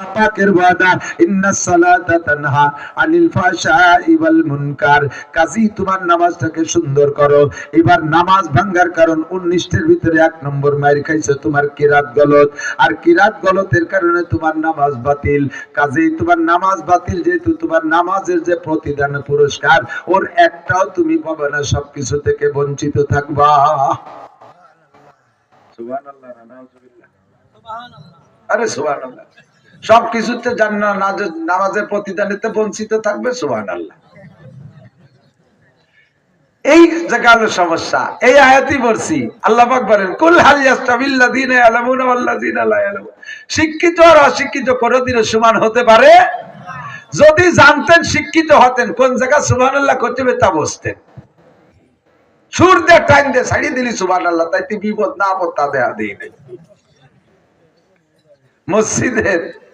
পাকের ওয়াদা ইন্নাস সালাতা তানহা আনিল ফাহশাই ওয়াল মুনকার। কাজী তোমার নামাজটাকে সুন্দর করো। এবার নামাজ ভাঙ্গার কারণ 19 টির ভিতরে এক নম্বর মাইর খাইছো তোমার কিরাত গলত। আর কিরাত গলতের কারণে তোমার নামাজ বাতিল। কাজেই তোমার নামাজ বাতিল যেহেতু তোমার নামাজের যে প্রতিদান পুরস্কার ওর একটাও তুমি পাবে না সবকিছু থেকে বঞ্চিত থাকবা। সুবহানাল্লাহ নাউজুবিল্লাহ আরে সুবহানাল্লাহ। সবকিছুতে জান্নাত নাজ- নামাজের প্রতিদানিতে বঞ্চিত থাকবে সুবহান আল্লাহ এই জায়গা সমস্যা, এই আয়াতই পড়ছি আল্লাহ বলেন শিক্ষিত আর অশিক্ষিত কোনোদিনও সমান হতে পারে? যদি জানতেন শিক্ষিত হতেন, কোন জায়গা সুবহানাল্লাহ করতে হবে তা বসতেন সুর দিয়ে টাইম দিয়ে ছাড়িয়ে দিলি, সুবহানাল্লাহ তাইতে বিপদ না আপদ তা দেয়া দিই নাই। মসজিদের